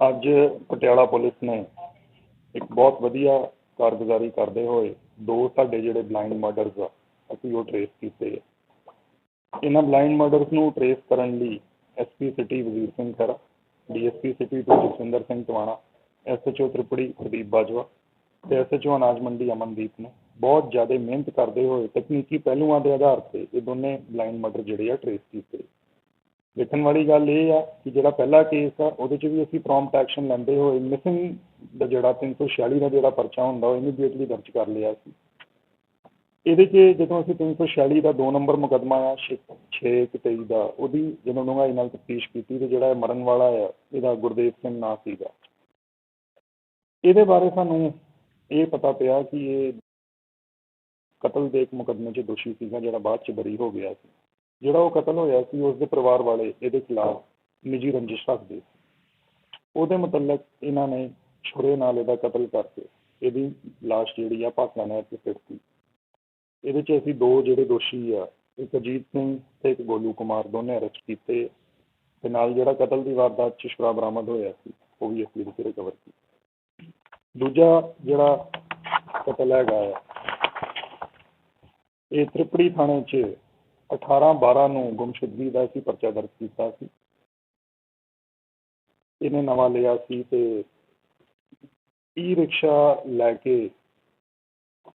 ਅੱਜ ਪਟਿਆਲਾ ਪੁਲਿਸ ਨੇ ਇੱਕ ਬਹੁਤ ਵਧੀਆ ਕਾਰਗੁਜ਼ਾਰੀ ਕਰਦੇ ਹੋਏ ਦੋ ਸਾਡੇ ਜਿਹੜੇ ਬਲਾਈਂਡ ਮਰਡਰਸ ਆ, ਅਸੀਂ ਉਹ ਟਰੇਸ ਕੀਤੇ ਆ। ਇਹਨਾਂ ਬਲਾਈਂਡ ਮਰਡਰਸ ਨੂੰ ਟਰੇਸ ਕਰਨ ਲਈ SP city Wazir Singh Khaira DSP city Jaswinder Singh Tiwana SHO Tripri Pardeep Bajwa ਤੇ ਓ ਅਨਾਜ ਮੰਡੀ ਅਮਨਦੀਪ ਨੇ ਬਹੁਤ ਜ਼ਿਆਦਾ ਮਿਹਨਤ ਕਰਦੇ ਹੋਏ ਤਕਨੀਕੀ ਪਹਿਲੂਆਂ ਦੇ ਆਧਾਰ ਤੇ ਇਹ ਦੋਨੇ ਬਲਾਈਂਡ ਮਰਡਰ ਜਿਹੜੇ ਆ ਟਰੇਸ ਕੀਤੇ ਦੇਖਣ ਵਾਲੀ ਗੱਲ ਇਹ ਆ ਕਿ ਜਿਹੜਾ ਪਹਿਲਾ ਕੇਸ ਆ, ਉਹਦੇ 'ਚ ਵੀ ਅਸੀਂ ਪ੍ਰੋਮਪਟ ਐਕਸ਼ਨ ਲੈਂਦੇ ਹੋਏ ਮਿਸਿੰਗ ਦਾ ਜਿਹੜਾ 346 ਦਾ ਜਿਹੜਾ ਪਰਚਾ ਹੁੰਦਾ, ਉਹ ਇਮੀਡੀਏਟਲੀ ਦਰਜ ਕਰ ਲਿਆ ਸੀ। ਇਹਦੇ 'ਚ ਜਦੋਂ ਅਸੀਂ 346 ਦਾ 2 ਨੰਬਰ ਮੁਕੱਦਮਾ ਆ 6 23 ਦਾ, ਉਹਦੀ ਜਦੋਂ ਡੂੰਘਾਈ ਨਾਲ ਤਫਤੀਸ਼ ਕੀਤੀ ਤੇ ਜਿਹੜਾ ਇਹ ਮਰਨ ਵਾਲਾ ਆ, ਇਹਦਾ ਗੁਰਦੇਵ ਸਿੰਘ ਨਾਂ ਸੀਗਾ। ਇਹਦੇ ਬਾਰੇ ਸਾਨੂੰ ਇਹ ਪਤਾ ਪਿਆ ਕਿ ਇਹ ਕਤਲ ਦੇ ਇੱਕ ਮੁਕੱਦਮੇ 'ਚ ਦੋਸ਼ੀ ਸੀਗਾ, ਜਿਹੜਾ ਬਾਅਦ 'ਚ ਬਰੀ ਹੋ ਗਿਆ ਸੀ। ਜਿਹੜਾ ਉਹ ਕਤਲ ਹੋਇਆ ਸੀ ਉਸਦੇ ਪਰਿਵਾਰ ਵਾਲੇ, ਇਹਦੇ ਖਿਲਾਫ ਨਿੱਜੀ ਰੰਜਿਸ਼ ਰੱਖਦੇ ਸੀ। ਉਹਦੇ ਮੁਤਲਕ ਇਹਨਾਂ ਨੇ ਛੁਰੇ ਨਾਲ ਇਹਦਾ ਕਤਲ ਕਰਕੇ ਇਹਦੀ ਲਾਸ਼ ਜਿਹੜੀ ਆ ਭਾਖੜਾ ਨਹਿਰ 'ਚ ਸਿੱਟਤੀ ਇਹਦੇ 'ਚ ਅਸੀਂ ਦੋ ਜਿਹੜੇ ਦੋਸ਼ੀ ਆ, ਇੱਕ ਅਜੀਤ ਸਿੰਘ ਤੇ ਇੱਕ ਗੋਲੂ ਕੁਮਾਰ, ਦੋਨੇ ਅਰੈਸਟ ਕੀਤੇ। ਤੇ ਨਾਲ ਜਿਹੜਾ ਕਤਲ ਦੀ ਵਾਰਦਾਤ 'ਚ ਛੁਰਾ ਬਰਾਮਦ ਹੋਇਆ ਸੀ, ਉਹ ਵੀ ਅਸੀਂ ਇਹਦੇ 'ਚ ਰਿਕਵਰ ਕੀਤਾ। ਦੂਜਾ ਜਿਹੜਾ ਕਤਲ ਹੈਗਾ ਆ, ਇਹ ਤ੍ਰਿਪੜੀ ਥਾਣੇ 'ਚ 18 12 ਨੂੰ ਗੁੰਮਸ਼ੁਦਗੀ ਦਾ ਅਸੀਂ ਪਰਚਾ ਦਰਜ ਕੀਤਾ ਸੀ। ਇਹਨੇ ਨਵਾਂ ਲਿਆ ਸੀ ਤੇ ਈ ਰਿਕਸ਼ਾ ਲੈ ਕੇ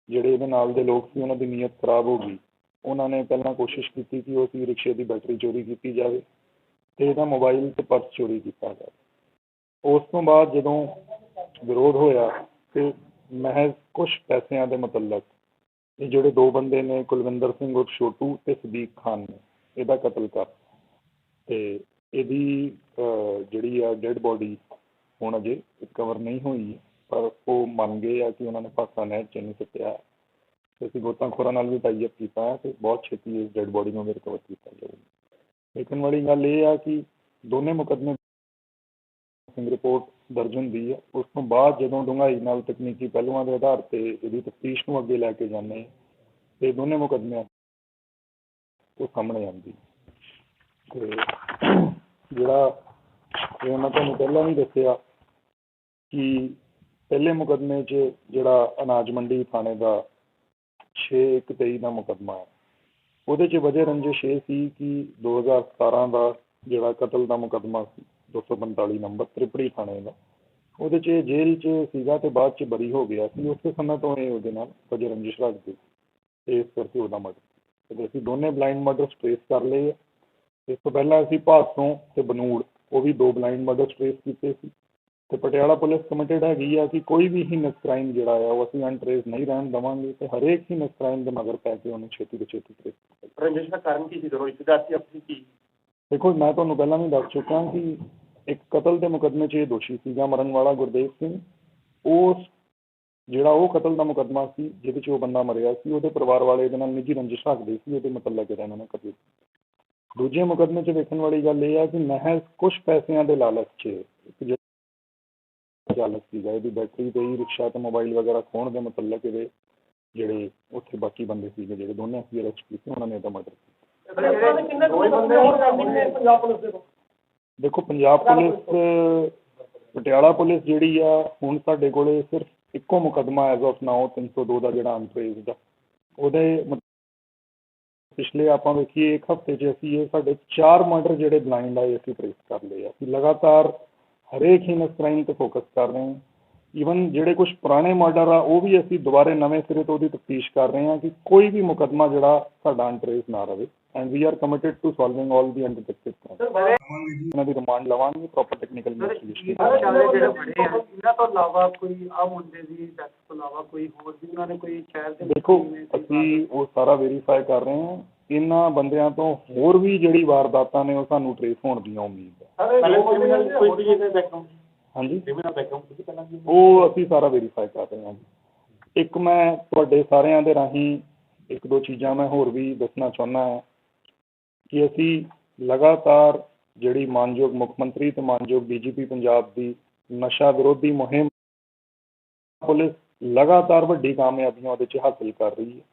ਜਿਹੜੇ ਇਹਦੇ ਨਾਲ ਦੇ ਲੋਕ ਸੀ, ਉਹਨਾਂ ਦੀ ਨੀਅਤ ਖਰਾਬ ਹੋ ਗਈ। ਉਹਨਾਂ ਨੇ ਪਹਿਲਾਂ ਕੋਸ਼ਿਸ਼ ਕੀਤੀ ਕਿ ਉਸ ਈ ਰਿਕਸ਼ੇ ਦੀ ਬੈਟਰੀ ਚੋਰੀ ਕੀਤੀ ਜਾਵੇ ਤੇ ਇਹਦਾ ਮੋਬਾਈਲ ਤੇ ਪਰਸ ਚੋਰੀ ਕੀਤਾ ਜਾਵੇ। ਉਸ ਤੋਂ ਬਾਅਦ ਜਦੋਂ ਵਿਰੋਧ ਹੋਇਆ ਤੇ ਮਹਿਜ਼ ਕੁਝ ਪੈਸਿਆਂ ਦੇ ਮੁਤਲਕ ਇਹ ਜਿਹੜੇ ਦੋ ਬੰਦੇ ਨੇ ਕੁਲਵਿੰਦਰ ਸਿੰਘ ਉਰਫ ਛੋਟੂ ਅਤੇ ਸਦੀਕ ਖਾਨ ਨੇ, ਇਹਦਾ ਕਤਲ ਕਰ ਤੇ ਇਹਦੀ ਜਿਹੜੀ ਆ ਡੈਡ ਬੋਡੀ ਹੁਣ ਅਜੇ ਰਿਕਵਰ ਨਹੀਂ ਹੋਈ, ਪਰ ਉਹ ਮੰਨ ਗਏ ਆ ਕਿ ਉਹਨਾਂ ਨੇ ਪਾਸਾ ਨਹਿਰ ਚ ਨਹੀਂ ਸੁੱਟਿਆ। ਅਤੇ ਅਸੀਂ ਗੋਤਾਖੋਰਾਂ ਨਾਲ ਵੀ ਟਾਈ ਅਪ ਕੀਤਾ ਹੈ ਤੇ ਬਹੁਤ ਛੇਤੀ ਇਸ ਡੈੱਡ ਬੋਡੀ ਨੂੰ ਵੀ ਰਿਕਵਰ ਕੀਤਾ ਜਾਊਗਾ। ਦੇਖਣ ਵਾਲੀ ਗੱਲ ਇਹ ਆ ਕਿ ਦੋਨੇ ਮੁਕੱਦਮੇ ਰਿਪੋਰਟ ਦਰਜ ਹੁੰਦੀ ਹੈ ਉਸ ਤੋਂ ਬਾਅਦ ਜਦੋਂ ਡੂੰਘਾਈ ਨਾਲ ਤਕਨੀਕੀ ਪਹਿਲੂਆਂ ਦੇ ਆਧਾਰ ਤੇ ਇਹਦੀ ਤਫਤੀਸ਼ ਨੂੰ ਅੱਗੇ ਲੈ ਕੇ ਜਾਂਦੇ ਹਾਂ, ਦੋਨੇ ਮੁਕੱਦਮੇ ਉਹ ਸਾਹਮਣੇ ਆਉਂਦੀ ਤੇ ਜਿਹੜਾ ਇਹ ਮੈਂ ਤੁਹਾਨੂੰ ਪਹਿਲਾਂ ਵੀ ਦੱਸਿਆ ਕਿ ਪਹਿਲੇ ਮੁਕੱਦਮੇ 'ਚ ਜਿਹੜਾ ਅਨਾਜ ਮੰਡੀ ਥਾਣੇ ਦਾ ਛੇ ਇੱਕ 23 ਦਾ ਮੁਕੱਦਮਾ ਹੈ ਉਹਦੇ 'ਚ ਵਜ੍ਹਾ ਰੰਜਿਸ਼ ਇਹ ਸੀ ਕਿ 2017 ਦਾ ਜਿਹੜਾ ਕਤਲ ਦਾ ਮੁਕੱਦਮਾ ਸੀ 245 ਨੰਬਰ ਤ੍ਰਿਪੜੀ ਥਾਣੇ ਦਾ। ਉਹਦੇ 'ਚ ਇਹ ਜੇਲ੍ਹ 'ਚ ਸੀਗਾ ਤੇ ਬਾਅਦ 'ਚ ਬਰੀ ਹੋ ਗਿਆ ਸੀ। ਉਸੇ ਸਮੇਂ ਤੋਂ ਇਹ ਉਹਦੇ ਨਾਲ ਵਜ੍ਹਾ ਰੰਜਿਸ਼ ਰੱਖਦੇ ਤੇ ਇਸ ਕਰਕੇ ਉਹਦਾ ਮਰਡਰ। ਤੇ ਅਸੀਂ ਦੋਨੇ ਬਲਾਈਂਡ ਮਰਡਰ ਟ੍ਰੇਸ ਕਰ ਲਏ ਆ। ਇਸ ਤੋਂ ਪਹਿਲਾਂ ਅਸੀਂ ਭਾਸੋਂ ਤੇ ਬਨੂੜ ਉਹ ਵੀ ਦੋ ਬਲਾਈਂਡ ਮਰਡਰ ਟ੍ਰੇਸ ਕੀਤੇ ਸੀ। ਤੇ ਪਟਿਆਲਾ ਪੁਲਿਸ ਕਮਿਟਡ ਹੈਗੀ ਆ ਕਿ ਕੋਈ ਵੀ ਹੀਨਸ ਕ੍ਰਾਈਮ ਜਿਹੜਾ ਆ ਉਹ ਅਸੀਂ ਅਨਟ੍ਰੇਸ ਨਹੀਂ ਰਹਿਣ ਦੇਵਾਂਗੇ ਤੇ ਹਰੇਕ ਹੀਨਸ ਕ੍ਰਾਈਮ ਦੇ ਮਗਰ ਪੈ ਕੇ ਉਹਨੂੰ ਛੇਤੀ ਤੋਂ ਛੇਤੀ ਟ੍ਰੇਸ ਕਰਾਂਗੇ ਰੰਜਿਸ਼ ਦਾ ਕਾਰਨ ਕੀ ਸੀ? ਦੋਨੋਂ ਰਿਸ਼ਤੇਦਾਰੀ ਆਪਣੀ ਕੀ ਦੇਖੋ ਮੈਂ ਤੁਹਾਨੂੰ ਪਹਿਲਾਂ ਵੀ ਦੱਸ ਚੁੱਕਾ ਕਿ ਇੱਕ ਕਤਲ ਦੇ ਮੁਕੱਦਮੇ 'ਚ ਇਹ ਦੋਸ਼ੀ ਸੀਗਾ ਮਰਨ ਵਾਲਾ ਗੁਰਦੇਵ ਸਿੰਘ। ਉਸ ਜਿਹੜਾ ਉਹ ਕਤਲ ਦਾ ਮੁਕੱਦਮਾ ਸੀ ਜਿਹਦੇ 'ਚ ਉਹ ਬੰਦਾ ਮਰਿਆ ਸੀ ਉਹਦੇ ਪਰਿਵਾਰ ਵਾਲੇ ਇਹਦੇ ਨਾਲ ਨਿੱਜੀ ਰੰਜਿਸ਼ ਰੱਖਦੇ ਸੀ ਉਹਦੇ ਮੁਤਲਕ ਇਹਦਾ ਇਹਨਾਂ ਨੇ ਕਤਲ ਕੀਤਾ। ਦੂਜੇ ਮੁਕੱਦਮੇ 'ਚ ਵੇਖਣ ਵਾਲੀ ਗੱਲ ਇਹ ਆ ਕਿ ਮਹਿਜ਼ ਕੁਝ ਪੈਸਿਆਂ ਦੇ ਲਾਲਚ 'ਚ ਇੱਕ ਜਿਹੜਾ ਚਾਲਕ ਸੀਗਾ ਇਹਦੀ ਬੈਟਰੀ ਤੇ ਹੀ ਰਿਕਸ਼ਾ ਤੇ ਮੋਬਾਈਲ ਵਗੈਰਾ ਖੋਹਣ ਦੇ ਮੁਤਲਕ ਇਹਦੇ ਜਿਹੜੇ ਉੱਥੇ ਬਾਕੀ ਬੰਦੇ ਸੀਗੇ ਜਿਹੜੇ ਦੋਨੇ ਅਸੀਂ ਅਰੈਸਟ ਕੀਤੇ ਉਹਨਾਂ ਨੇ ਇਹਦਾ ਮਰਡਰ ਕੀਤਾ। ਦੇਖੋ ਪੰਜਾਬ ਪੁਲਿਸ ਪਟਿਆਲਾ ਪੁਲਿਸ ਜਿਹੜੀ ਆ ਹੁਣ ਸਾਡੇ ਕੋਲੇ ਸਿਰਫ ਇੱਕੋ ਮੁਕੱਦਮਾ ਐਜ਼ ਆਫ ਨਾਓ 302 ਦਾ ਜਿਹੜਾ ਅਨਟ੍ਰੇਸ ਦਾ। ਉਹਦੇ ਪਿਛਲੇ ਆਪਾਂ ਵੇਖੀਏ ਇੱਕ ਹਫ਼ਤੇ 'ਚ ਅਸੀਂ ਇਹ ਸਾਡੇ ਚਾਰ ਮਰਡਰ ਜਿਹੜੇ ਬਲਾਈਂਡ ਆਏ ਅਸੀਂ ਟ੍ਰੇਸ ਕਰ ਲਏ ਆ। ਅਸੀਂ ਲਗਾਤਾਰ ਹਰੇਕ ਹੀਨਸ ਕ੍ਰਾਈਮ ਤੇ ਫੋਕਸ ਕਰ ਰਹੇ ਹਾਂ। ਈਵਨ ਜਿਹੜੇ ਕੁਝ ਪੁਰਾਣੇ ਮਰਡਰ ਆ ਉਹ ਵੀ ਅਸੀਂ ਦੁਬਾਰੇ ਨਵੇਂ ਸਿਰੇ ਤੋਂ ਉਹਦੀ ਤਫਤੀਸ਼ ਕਰ ਰਹੇ ਹਾਂ ਕਿ ਕੋਈ ਵੀ ਮੁਕੱਦਮਾ ਜਿਹੜਾ ਸਾਡਾ ਅਨਟ੍ਰੇਸ ਨਾ ਰਵੇ and we are committed to solving all the undetected crime sir ਬਾਰੇ ਇਹਨਾਂ ਦੀ ਰਿਮਾਂਡ ਲਵਾਂਗੇ ਪ੍ਰੋਪਰ ਟੈਕਨੀਕਲ ਇਨਵੈਸਟੀਗੇਸ਼ਨ ਚਾਲੇ ਜਿਹੜੇ ਬੜੇ ਆ ਇਹਨਾਂ ਤੋਂ ਇਲਾਵਾ ਕੋਈ ਆ ਮੁੰਡੇ ਦੀ ਡੈਥ ਤੋਂ ਇਲਾਵਾ ਕੋਈ ਹੋਰ ਵੀ ਉਹਨਾਂ ਨੇ ਕੋਈ ਸ਼ਹਿਰ ਦੇ ਦੇਖੋ ਅਸੀਂ ਉਹ ਸਾਰਾ ਵੈਰੀਫਾਈ ਕਰ ਰਹੇ ਹਾਂ। ਇਹਨਾਂ ਬੰਦਿਆਂ ਤੋਂ ਹੋਰ ਵੀ ਜਿਹੜੀ ਵਾਰਦਾਤਾਂ ਨੇ ਉਹ ਸਾਨੂੰ ਟ੍ਰੇਸ ਹੋਣ ਦੀਆਂ ਉਮੀਦ ਹੈ। ਪਹਿਲੇ ਕ੍ਰਿਮੀਨਲ ਕੋਈ ਵੀ ਇਹਦੇ ਬੈਕਗ੍ਰਾਉਂਡ ਹਾਂਜੀ? ਕ੍ਰਿਮੀਨਲ ਬੈਕਗ੍ਰਾਉਂਡ ਤੁਸੀਂ ਪਹਿਲਾਂ ਕੀ ਉਹ ਅਸੀਂ ਸਾਰਾ ਵੈਰੀਫਾਈ ਕਰ ਰਹੇ ਹਾਂ ਜੀ। ਇੱਕ ਮੈਂ ਤੁਹਾਡੇ ਸਾਰਿਆਂ ਦੇ ਰਾਹੀਂ ਇੱਕ ਦੋ ਚੀਜ਼ਾਂ ਮੈਂ ਹੋਰ ਵੀ ਦੱਸਣਾ ਚਾਹੁੰਦਾ ਹਾਂ। ਕਿ ਅਸੀਂ ਲਗਾਤਾਰ ਜਿਹੜੀ ਮਾਨਯੋਗ ਮੁੱਖ ਮੰਤਰੀ ਤੇ ਮਾਨਯੋਗ ਡੀਜੀਪੀ ਪੰਜਾਬ ਦੀ ਨਸ਼ਾ ਵਿਰੋਧੀ ਮੁਹਿੰਮ ਪੁਲਿਸ ਲਗਾਤਾਰ ਵੱਡੀ ਕਾਮਯਾਬੀਆਂ ਉਹਦੇ 'ਚ ਹਾਸਲ ਕਰ ਰਹੀ ਹੈ।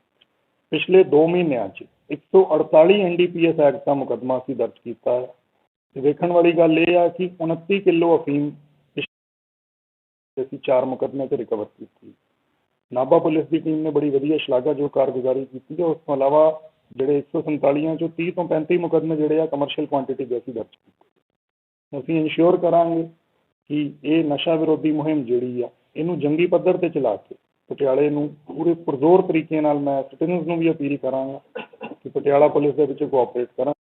ਪਿਛਲੇ 2 ਮਹੀਨਿਆਂ 'ਚ 148 ਐਨਡੀਪੀਐਸ ਐਕਟ ਦਾ ਮੁਕੱਦਮਾ ਅਸੀਂ ਦਰਜ ਕੀਤਾ ਹੈ। ਤੇ ਵੇਖਣ ਵਾਲੀ ਗੱਲ ਇਹ ਆ ਕਿ 29 ਕਿਲੋ ਅਫੀਮ ਅਸੀਂ ਚਾਰ ਮੁਕੱਦਮੇ ਤੇ ਰਿਕਵਰ ਕੀਤੀ। ਨਾਭਾ ਪੁਲਿਸ ਦੀ ਟੀਮ ਨੇ ਬੜੀ ਵਧੀਆ ਸ਼ਲਾਘਾਯੋਗ ਕਾਰਗੁਜ਼ਾਰੀ ਕੀਤੀ ਹੈ। ਉਸ ਤੋਂ ਇਲਾਵਾ ਜਿਹੜੇ 147 ਚੋਂ ਤੀਹ ਤੋਂ 35 ਮੁਕੱਦਮੇ ਜਿਹੜੇ ਆ ਕਮਰਸ਼ੀਅਲ ਕੁਆਂਟਿਟੀ ਦੇ ਅਸੀਂ ਦਰਜ ਕੀਤੇ। ਅਸੀਂ ਇਨਸ਼ੋਰ ਕਰਾਂਗੇ ਕਿ ਇਹ ਨਸ਼ਾ ਵਿਰੋਧੀ ਮੁਹਿੰਮ ਜਿਹੜੀ ਆ, ਇਹਨੂੰ ਜੰਗੀ ਪੱਧਰ ਤੇ ਚਲਾ ਕੇ ਪਟਿਆਲੇ ਨੂੰ ਪੂਰੇ ਪੁਰਜ਼ੋਰ ਤਰੀਕੇ ਨਾਲ ਮੈਂ ਸਿਟੀਜ਼ਨਸ ਨੂੰ ਵੀ ਅਪੀਲ ਕਰਾਂਗਾ ਕਿ ਪਟਿਆਲਾ ਪੁਲਿਸ ਦੇ ਵਿੱਚ ਕੋਆਪਰੇਟ ਕਰਨ।